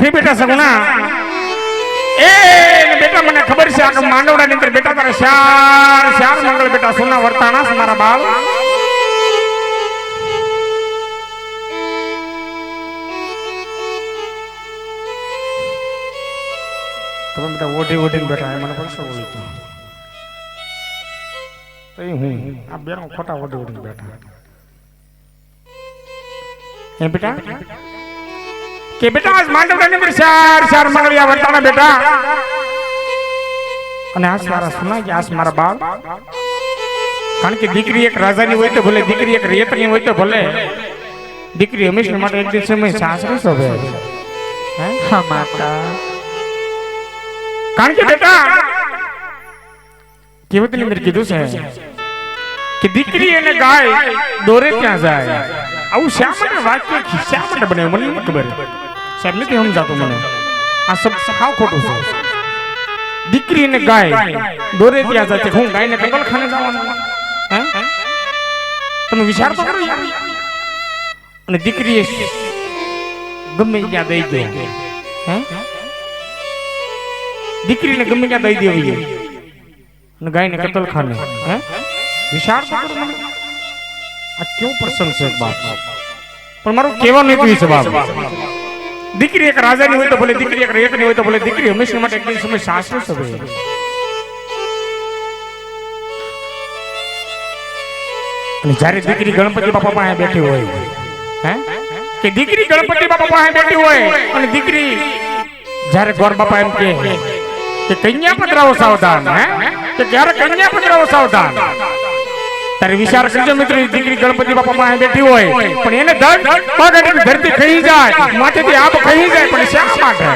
અરે બેટા સગુણા એ ને બેટા મને ખબર છે આ માંડવડાની અંદર બેટા તારે શ્યાર શ્યાર મંગળ બેટા સોના વર્તાણા છે મારા બાળ તમે બધા ઓઢી ઓઢીને બેઠા મને પડશે ઓળી તો તો એ હું આ બેનો ખોટા ઓઢી ઓઢીને બેઠા હે બેટા કે બેટા આજ માંડવડાની અંદર ચાર ચાર મંગળિયા વર્તાણા બેટા. અને આ સારા સુના કે આજ મારા બાળ કારણ કે દીકરી એક રાજાની હોય તો ભલે દીકરી એક રેતની હોય તો ભલે. દીકરી હંમેશા માટે એક દિવસ સમય સાસરે શોભે. હે? માતા. કારણ કે બેટા કેવતની અંદર કીધું છે કે દીકરી અને ગાય દોરે ત્યાં જાય? આવું શા માટે વાક્ય શા માટે બને? મને ખબર. સાહેબ, નથી સમજાતું મને. આ સબ સાવ ખોટું છે. દીકરી ને ગાય દોરે ત્યાં છે. હું ગાયને કંગલ ખાને જવાનું તમે વિચાર તો કરો અને એ ગમે ત્યાં દઈ દે. હે? દીકરીને ગમે ત્યાં દઈ દેવી અને ગાયને કતલખાને. હે? વિચાર તો કરો. આ કેવો પ્રસંગ છે બાપ? પણ મારું કહેવાનું એટલું છે બાપ. દીકરી એક રાજાની હોય તો ભલે દીકરી એક રેતની હોય તો ભલે દીકરી હંમેશા માટે એક સમય સાસરે સભે અને જ્યારે દીકરી ગણપતિ બાપા પાસે બેઠી હોય, હે? કે દીકરી ગણપતિ બાપા પાસે બેઠી હોય અને દીકરી જ્યારે ગોર બાપા એમ કે કન્યા પધરાવો સાવધાન, હે? કે જ્યારે કન્યા પધરાવો સાવધાન. તારે વિચાર કરજો મિત્રો દીકરી ગણપતિ બાપા પાસે બેઠી હોય, પણ એને ધડ પગ અડીને ધરતી ખાઈ જાય, માથેથી આપ ખાઈ જાય, પણ શા માટે?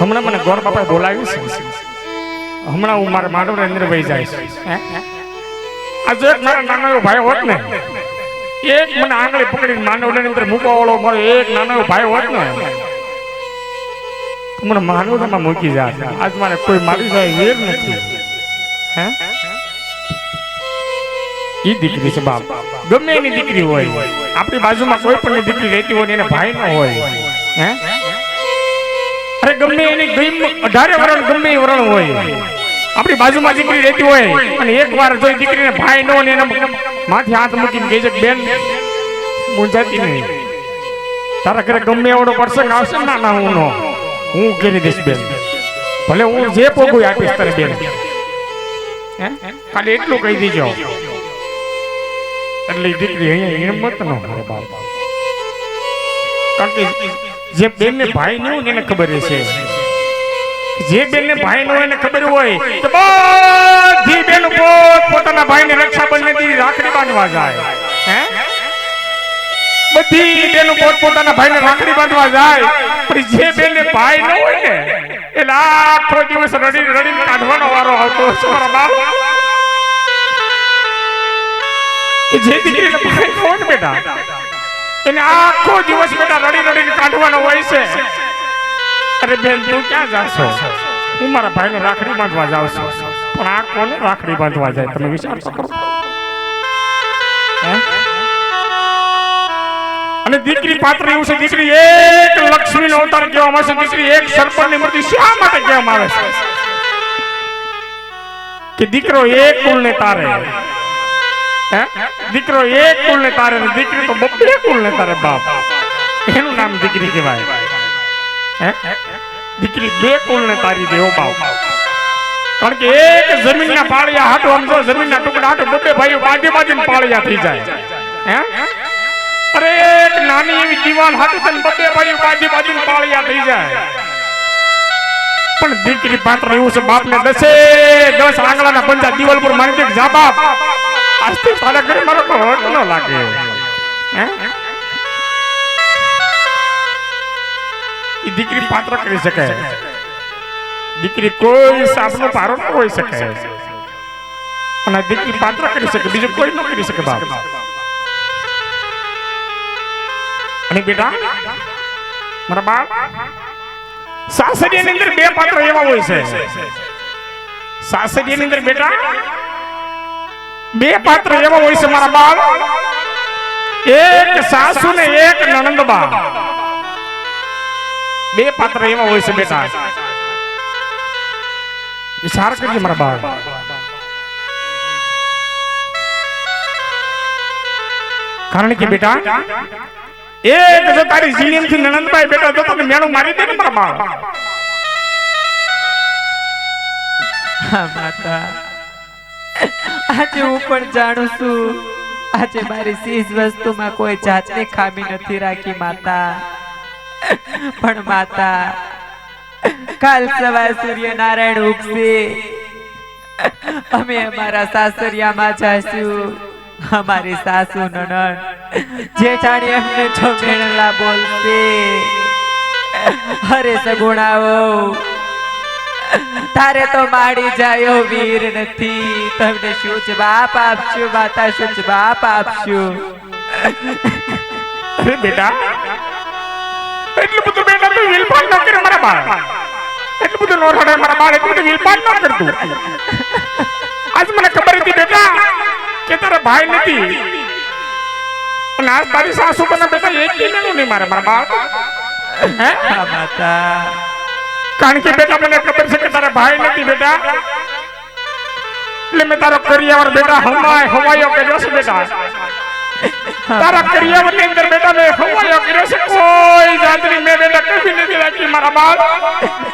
હમણાં મને ગોર બાપાએ બોલાવ્યું છે. હમણાં હું મારા માંડવના અંદર વહી જાય હે? આ જો એક મારા નાનો એવો ભાઈ હોત ને, એક મને આંગળી પકડીને માંડવની અંદર મૂકવા વાળો મારો એક નાનો ભાઈ હોત ને મને માનવતામાં મૂકી જાય આજ મારે કોઈ મારી જાય વેર નથી. હે? ઈ દીકરી છે બાપ. ગમે એની દીકરી હોય, આપણી બાજુમાં કોઈ પણ દીકરી રહેતી હોય એને ભાઈ ન હોય, હે? અરે ગમે એની ગઈ અઢારે વરણ ગમે એ વરણ હોય. આપણી બાજુમાં દીકરી રહેતી હોય અને એક વાર જો એ દીકરીને ભાઈ નો ને માથે હાથ મૂકીને કહે છે બેન મૂંઝાતી નહીં. તારા ઘરે ગમે એવડો પ્રસંગ આવશે ના ના હું નો. હું કરી દઈશ બેન. ભલે હું જે પોગું આપીશ તારે, બેન? ખાલી એટલું કહી દીજો. એટલે દીકરી અહીંયા હિંમત નો મારે બાપ. કારણ કે જે બેન ને ભાઈ નું ને એને ખબર છે જે બેન ને ભાઈ ન એને ખબર હોય તો બધી બેન પોત પોતાના ભાઈ ને રક્ષાબંધનની રાખડી બાંધવા જાય. હે? બધી બેનો પોત પોતાના ભાઈને રાખડી બાંધવા જાય. પણ જે બેને ભાઈ ન હોય ને એટલે આખો દિવસ રડી રડીને કાઢવાનો વારો હશે. મારા બાપ. જે દીકરીને ભાઈ ન ને બેટા, એને આખો દિવસ બેટા રડી રડીને કાઢવાનો હોય છે. અરે બેન, તું ક્યાં જાશો? હું મારા ભાઈને રાખડી બાંધવા જાઉં છું. પણ આ કોને રાખડી બાંધવા જાય, તમે વિચાર કરો. અને દીકરી પાત્ર એવું છે, દીકરી એક લક્ષ્મી નો અવતાર કહેવામાં આવે છે, દીકરી એક સરપંચની મૂર્તિ શા માટે કહેવામાં આવે છે? કે દીકરો એક કુલ ને તારે? દીકરો એક કુલ ને તારે દીકરી તો બબ્બે કુલ ને તારે બાપ. એનું નામ દીકરી કહેવાય? દીકરી બે કુલ ને તારી દેવો બાપ. કારણ કે એક જમીનના પાળિયા હાટો આમ જો જમીનના ટુકડા હાટો બબ્બે ભાઈઓ બાજે બાજુ પાળિયા થઈ જાય. હે? અરે, એક નાની એવી દીવાલ હાટુ તને બબે ભાઈ બાજુ બાજુ પાળિયા થઈ જાય. પણ દીકરી પાત્ર એવું છે બાપ ને દસે, દસ આંગળાના પંજા દિવલપુર પર મારી દે, જા બાપ. આજથી તારા ઘરે મારો હક ન લાગે. એ દીકરી પાત્ર કરી શકે. દીકરી કોઈ સાપનો પારો ન હોઈ શકે. અને દીકરી પાત્ર કરી શકે, બીજું કોઈ ન કરી શકે, બાપ. અને બેટા, મારા બાપ સાસરિયાની અંદર બે પાત્ર એવા હોય છે. સાસરિયાની અંદર બેટા, બે પાત્ર એવા હોય છે મારા બાપ એક સાસુ ને એક નણંદબા બે પાત્ર એવા હોય છે બેટા. વિચાર કરજે મારા બાળ. કારણ કે બેટા એક તો તારી જીએમથી નણંદભાઈ બેટા તો તને મેણું મારી દે ને મારા બાળ માતા. આજે હું પણ જાણું છું, આજે મારી ચીજ વસ્તુમાં કોઈ જાતની ખામી નથી રાખી, માતા. પણ માતા, કાલ સવાર સૂર્યનારાયણ ઉગશે. અમે અમારા સાસરિયામાં જઈશું અમારી સાસુ નણંદ. જેઠાણી અમને જો મેળલા બોલશે. અરે સગુણાઓ, તારે તો માડી જાયો વીર નથી. તમને શું છે? બાપ આપશું માતા શું છે? બાપ આપશું અરે બેટા, એટલું બધું બેટા તું વિલપાન ન કરે મારા બાળ. એટલું બધું નો રડે મારા બાળ, એટલું બધું વિલપાન ન કરતું આજ મને ખબર હતી બેટા કે તારા ભાઈ નથી. અને આજ તારી સાસુ તને બેટા એક કિલોનું નહીં મારે મારા બાળ હે હા માતા કારણ કે બેટા મને ખબર છે કે તારા ભાઈ નથી બેટા એટલે મેં તારો કરિયાવર બેટા હમાય હવાયો કર્યો છે બેટા તારા કરિયાવરની અંદર બેટા મેં હવાયો કર્યો છે કોઈ જાતની મેં બેટા કભી નથી રાખી મારા બાળ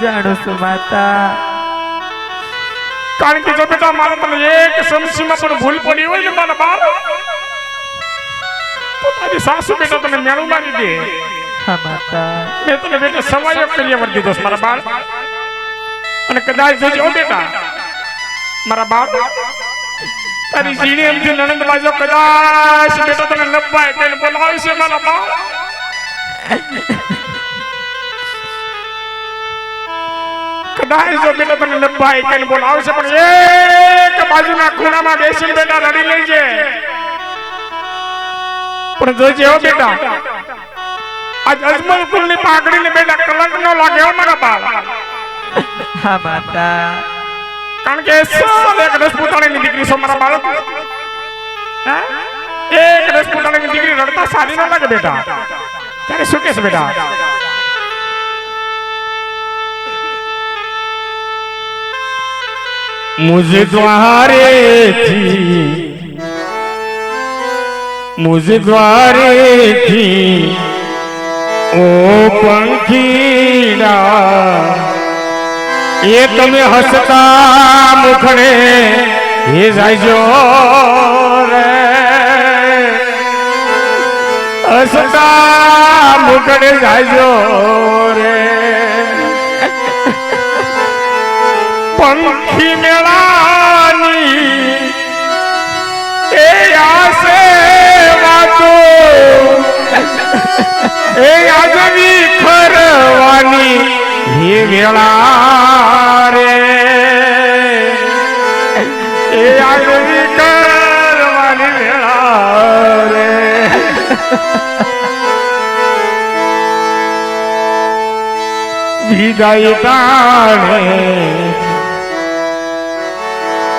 જાણું છું માતા કારણ કે જો બેટા મારે તને એક સમસીમાં પણ ભૂલ પડી હોય ને મારા બાળ તારી સાસુ બેટા તને મેળું મારી દે. મેં તને બેટા સવાયો કરિયાવર દીધો છે મારા બાળ. અને કદાચ જજો બેટા મારા બાપ તારી જીણી એમથી નણંદ બાજો કદાચ બેટા તને લંબાય તેને બોલાવશે મારા બાપ કદાચ જો બેટા તને લંબાય તેને બોલાવશે પણ એક બાજુના ખૂણામાં બેસીને બેટા રડી લેજે. પણ જોજે હો બેટા. આજ અજમલ કુલની પાઘડી ને બેટા કલંક નો લાગે હો મારા બાળ હા બાટા કારણ કે સર એક રસપુતાણી ની દીકરી છો મારા બાળક. એક રસપુતાણી ની દીકરી રડતા સારી ન લાગે બેટા. ત્યારે શું કેસ બેટા? मुझे द्वारे थी મુજ દ્વારેથી ઓ પંખીડા એ તમે હસતા મુખડે હે જાજો રે હસતા મુખડે જાજો રે પંખી મેળા એ આજની ફરવાની હે વેળા રે એ આજની કરવાની વેળા રે વિદાય તાણે,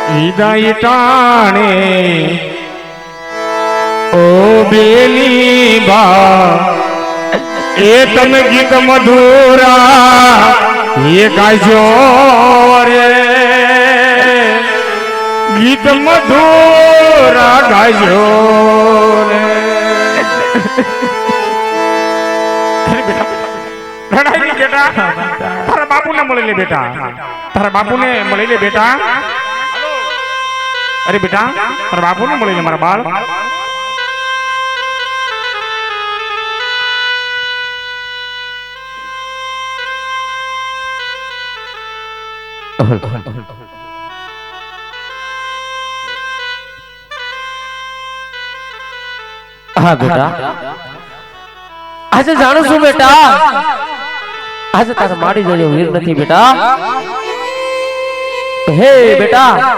વિદાય ટાણે ઓ બેલી બા એ તમે ગીત મધુરા, એ ગાજો રે. ગીત મધુરા ગાજો રે. તારા બાપુ બાપુને મળી લે બેટા. તારા બાપુને મળી લે બેટા. અરે બેટા, તારા બાપુને મળી લે મારા બાળ. હા, બેટા. આજે જાણું છું, બેટા. આજે તારે મારી જોડે વીર નથી, બેટા. હે, બેટા.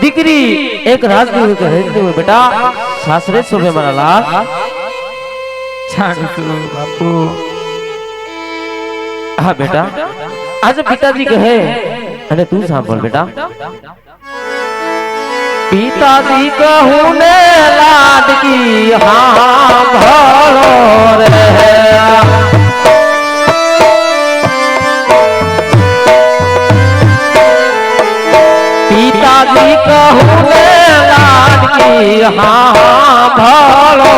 દીકરી, એક રાજની કે રહેતી હોય બેટા. સાસરે શોભે મારા લાલ. જાણું છું, બાપુ. હા, બેટા. આજે પિતાજી કહે અને તું સાંભળ બેટા પિતાજી કહું ને લાડકી હા ભળો રે પિતાજી કહું ને લાડકી હા ભળો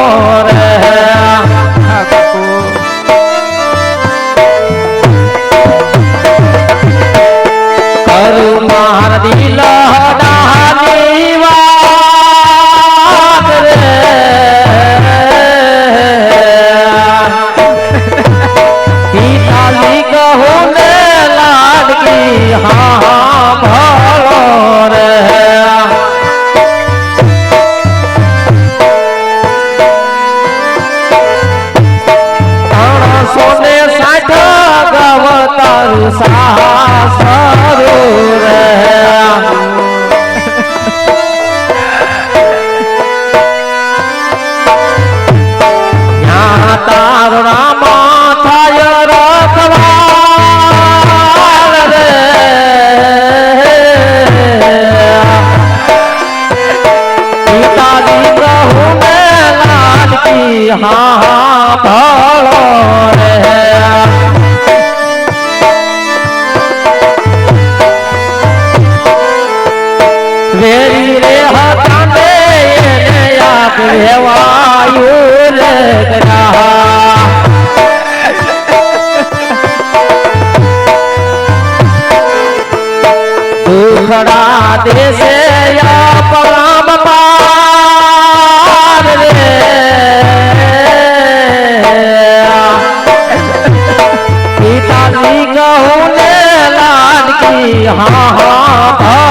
યાદ લેવાયું રે ગ્રાહા દુખડા દેશે પરામ પાર રે પિતાજી કહું ને લાડકી હા હા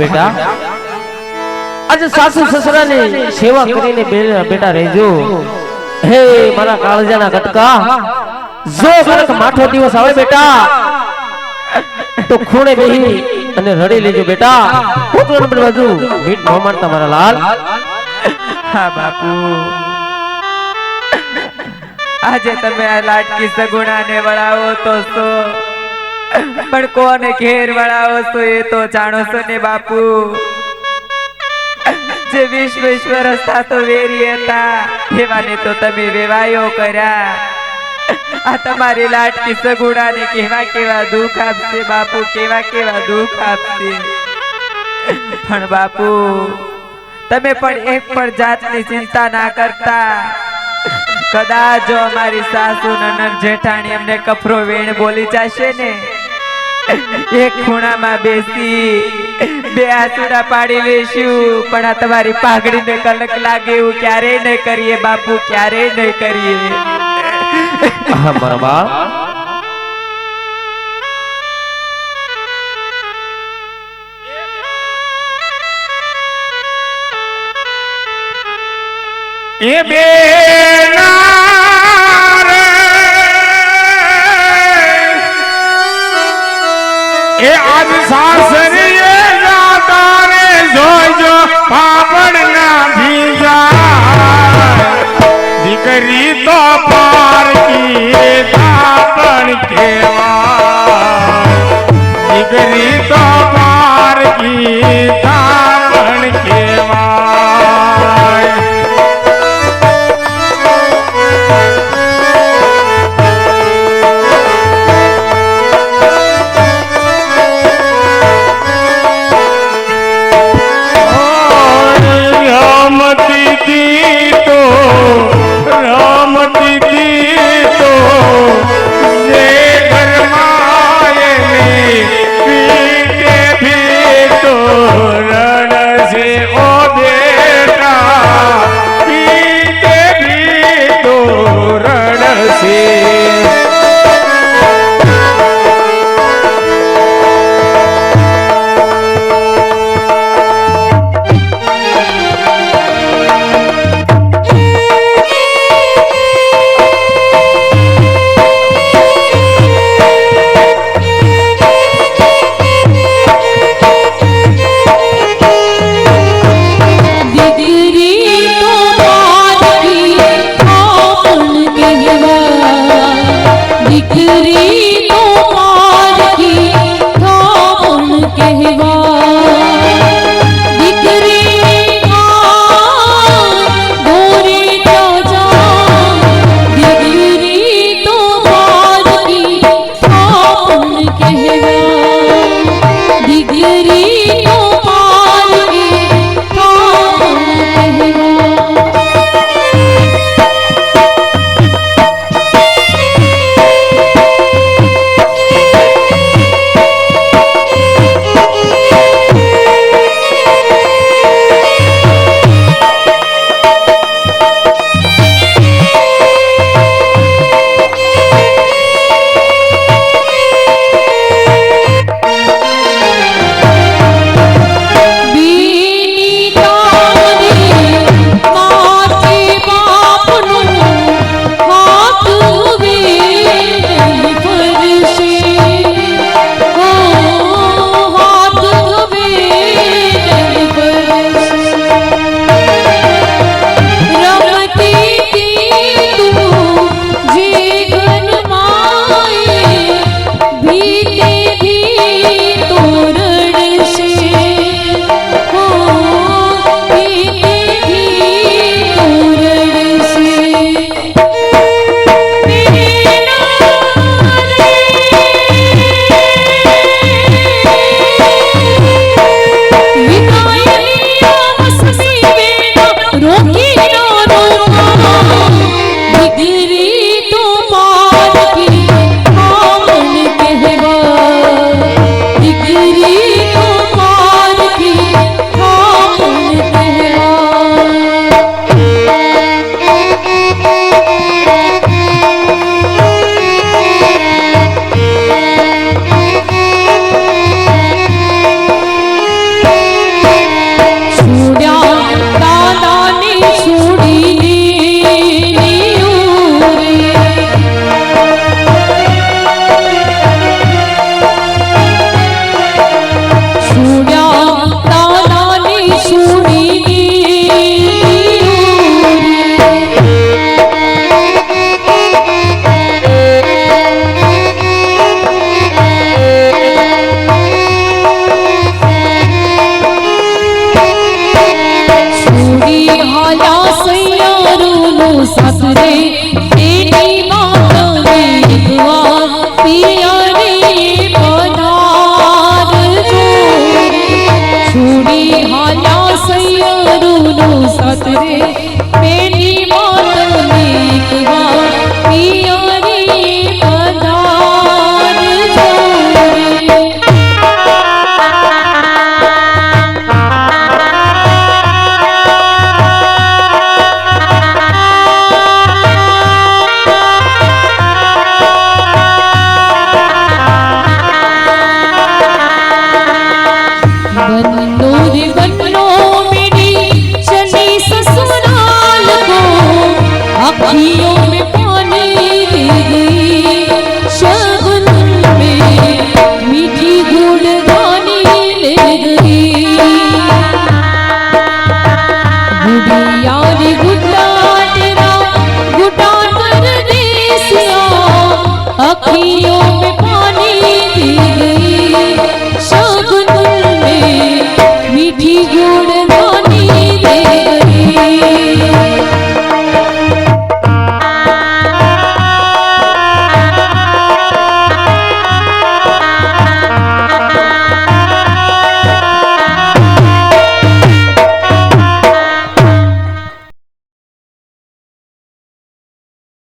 બેટા. આજે સાસુ સસરાની સેવા કરીને બેટા રહેજો. હે, મારા કાળજાના કટકા. જો કડક માઠો દિવસ આવે બેટા, તો ખૂણે બેહી અને રડી લેજો બેટા. કોકલા નંબર બાજુ મીઠ ન મારતા મારા લાલ. હા, બાપુ. આજે તમે આ લાટકી સગુણાને વળાવો તો છો પણ કોને ઘેર વળાવો છો એ તો જાણો છો ને બાપુ? જે વિશ્વેશ્વર હતા તો વેરી હતા. એવાને તો તમે વેવાયો કર્યા. આ તમારી લાટકી સગુણાને કેવા કેવા દુઃખ આપશે બાપુ, કેવા કેવા દુઃખ આપશે. પણ બાપુ, તમે પણ એક પણ જાતની ચિંતા ના કરતા. કદાચ જો અમારી સાસુ, નનદ, જેઠાણી અમને કફરો વેણ બોલી જશે ને એક ખૂણામાં બેસી બે આસુડા પાડી લેશું પણ આ તમારી પાઘડીને કલક લાગે એવું ક્યારેય નહીં કરીએ બાપુ ક્યારેય નહીં કરીએ. હા એ બે. એ એ આજ સાસરીએ જાતા રે જોજો પાપડ ના ભીજા દીકરી તો પારકી તાપણ કેવા દીકરી તો પારકી